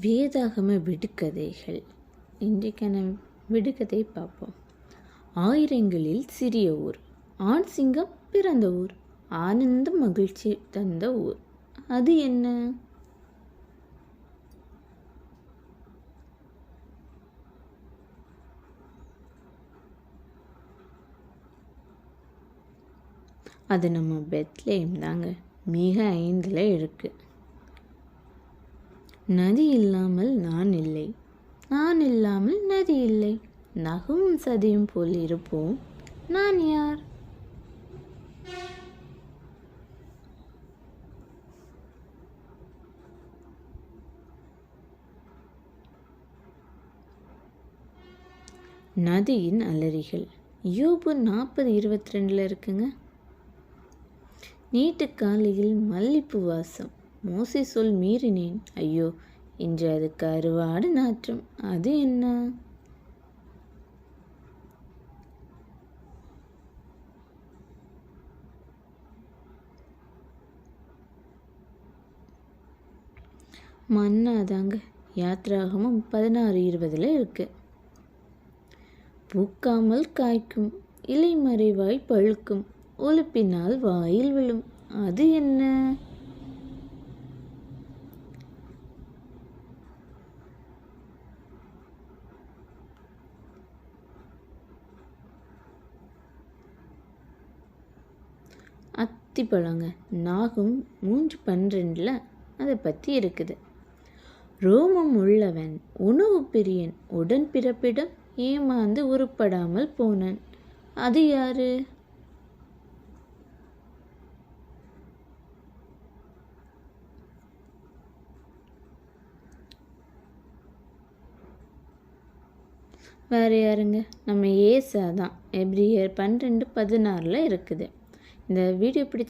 வேதாகம விடுகதைகள். இன்றைக்கான விடுகதை பார்ப்போம். ஆயிரங்களில் சிறிய ஊர் ஆண் சிங்கம் பிறந்த ஊர் ஆனந்த மகிழ்ச்சி தந்த ஊர். அது என்ன? அது நம்ம பெத்லேம் தாங்க. மிக ஐந்தில் இருக்குது நதி இல்லாமல் நான் இல்லை. நான் இல்லாமல் நதி இல்லை. நகவும் சதியும் போல் இருப்போம். நான் யார்? நதியின் அலறிகள். யூபு நாற்பது இருபத்தி ரெண்டில் இருக்குங்க. நீட்டு காலையில் மல்லிப்பூ வாசம். மோசி சொல் மீறினேன். ஐயோ இன்று அது கருவாடு நாற்றம். அது என்ன? மன்னாதாங்க யாத்ராகமும் பதினாறு இருபதில் இருக்கு. பூக்காமல் காய்க்கும் இலை மறைவாய் பழுக்கும் ஒழுப்பினால் வாயில் விழும். அது என்ன? அத்திப்பழங்க நாகும் மூன்று பன்னிரெண்டில் அதை பற்றி இருக்குது. ரோமம் உள்ளவன் உணவு பிரியன் உடன் பிறப்பிடம் ஏமாந்து உருப்படாமல் போனான். அது யாரு? வேற யாருங்க? நம்ம ஏசா தான். எவ்ரி இயர் பன்னிரெண்டு பதினாறில் இருக்குது. இந்த வீடியோ பிடிச்ச